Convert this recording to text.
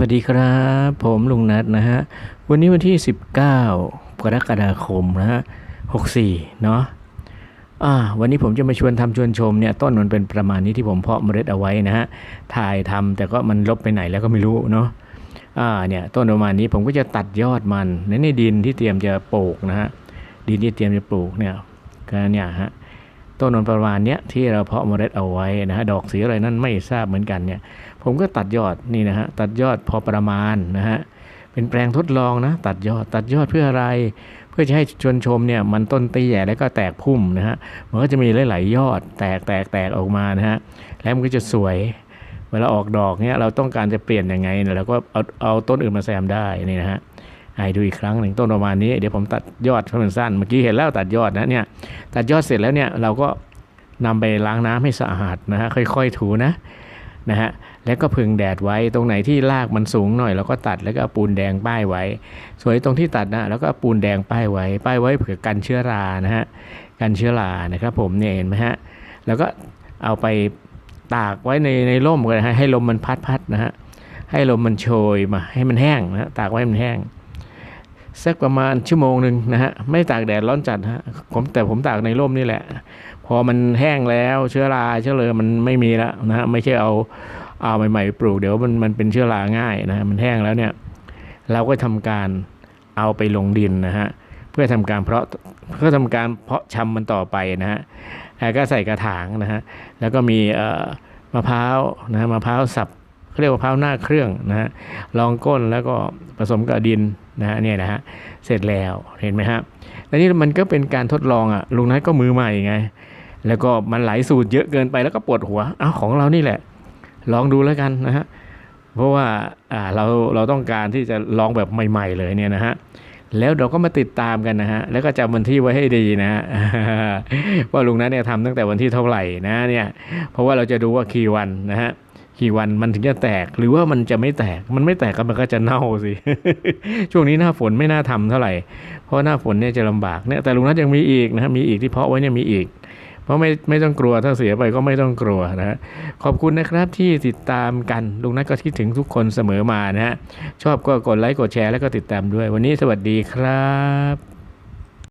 วัสดีครับ ผมลุงนัทนะฮะ วันนี้วันที่ 19 กรกฎาคมนะฮะ64 เนาะอ่าวันนี้ผมจะมาชวนทำชวนชมเนี่ยต้นมันเป็นประมาณนี้ที่ผมเพาะเมล็ดเอาไว้นะฮะ ถ่ายทำแต่ก็มันลบไปไหนแล้วก็ไม่รู้เนาะอ่าเนี่ยต้นประมาณนี้ผมก็จะตัดยอดมันในในดินที่เตรียมจะปลูกนะฮะดินที่เตรียมจะปลูกเนี่ยก็เนี่ยฮะ ต้นนนประมาณเนี้ยที่เราเพาะเมล็ดเอาไว้นะฮะดอกสีอะไรนั่นไม่ทราบเหมือนกันเนี่ยผมก็ตัดยอดนี่นะฮะตัดยอดพอประมาณนะฮะเป็นแปลงทดลองนะตัดยอดตัดยอดเพื่ออะไร เพื่อจะให้ชวนชมเนี่ยมันต้นตีใหญ่แล้วก็แตกพุ่มนะฮะมันก็จะมีหลายๆยอดแตกแตกแตกออกมานะฮะแล้วมันก็จะสวยเวลาออกดอกเนี่ยเราต้องการจะเปลี่ยนยังไงเนี่ยเราก็เอาเอาต้นอื่นมาแซมได้นี่นะฮะ ให้ดูอีกครั้งหนึ่งต้นประมาณนี้ เดี๋ยวผมตัดยอดให้มันสั้นเมื่อกี้เห็นแล้วตัดยอดนะเนี่ยตัดยอดเสร็จแล้วเนี่ยเราก็นำไปล้างน้ำให้สะอาดนะฮะค่อยๆถูนะนะฮะแล้วก็พึ่งแดดไว้ตรงไหนที่รากมันสูงหน่อยเราก็ตัดแล้วก็ปูนแดงป้ายไว้สวยตรงที่ตัดนะแล้วก็ปูนแดงป้ายไว้ ป้ายไว้เผื่อกันเชื้อรานะฮะกันเชื้อรานะครับผมเนี่ยเห็นไหมฮะแล้วก็เอาไปตากไว้ในในร่มกันนะให้ลมมันพัดพัดนะฮะให้ลมมันโชยมาให้มันแห้งนะฮะตากไว้มันแห้ง สักประมาณชั่วโมงหนึ่งนะฮะไม่ตากแดดร้อนจัดฮะผมแต่ผมตากในร่มนี่แหละ พอมันแห้งแล้วเชื้อราเชื้อเลยมันไม่มีแล้วนะฮะไม่ใช่เอาเอาใหม่ๆปลูกเดี๋ยวมันมันเป็นเชื้อราง่ายนะฮะมันแห้งแล้วเนี่ยเราก็ทำการเอาไปลงดินนะฮะเพื่อทำการเพาะเพื่อทำการเพาะชำมันต่อไปนะฮะแล้วก็ใส่กระถางนะฮะแล้วก็มีเอ่อมะพร้าวนะฮะมะพร้าวสับเขาเรียกมะพร้าวหน้าเครื่องนะฮะรองก้นแล้วก็ผสมกับดิน นะเนี่ยนะฮะเสร็จแล้วเห็นไหมฮะแล้วนี่มันก็เป็นการทดลองอะลุงนัทก็มือใหม่ไง แล้วก็มันหลายสูตรเยอะเกินไปแล้วก็ปวดหัวอ้าวของเรานี่แหละ ลองดูแล้วกันนะฮะเพราะว่าอ่าเราเราต้องการที่จะลองแบบใหม่ ๆ เลยเนี่ยนะฮะแล้วเราก็มาติดตามกันนะฮะ แล้วก็จำวันที่ไว้ให้ดีนะฮะว่าลุงนัทเนี่ยทำตั้งแต่วันที่เท่าไหร่นะเนี่ย เพราะว่าเราจะดูว่ากี่วันนะฮะ กี่วันมันถึงจะแตกหรือว่ามันจะไม่แตกมันไม่แตกก็มันก็จะเน่าสิ ช่วงนี้หน้าฝนไม่น่าทำเท่าไหร่ เพราะหน้าฝนเนี่ยจะลำบากเนี่ยแต่ลุงนัทยังมีอีกนะฮะมีอีกที่เพาะไว้เนี่ยมีอีก เพราะไม่ไม่ต้องกลัวถ้าเสียไปก็ไม่ต้องกลัวนะฮะขอบคุณนะครับที่ติดตามกันลุงนัทก็คิดถึงทุกคนเสมอมานะฮะชอบก็กดไลค์กดแชร์แล้วก็ติดตามด้วย วันนี้สวัสดีครับ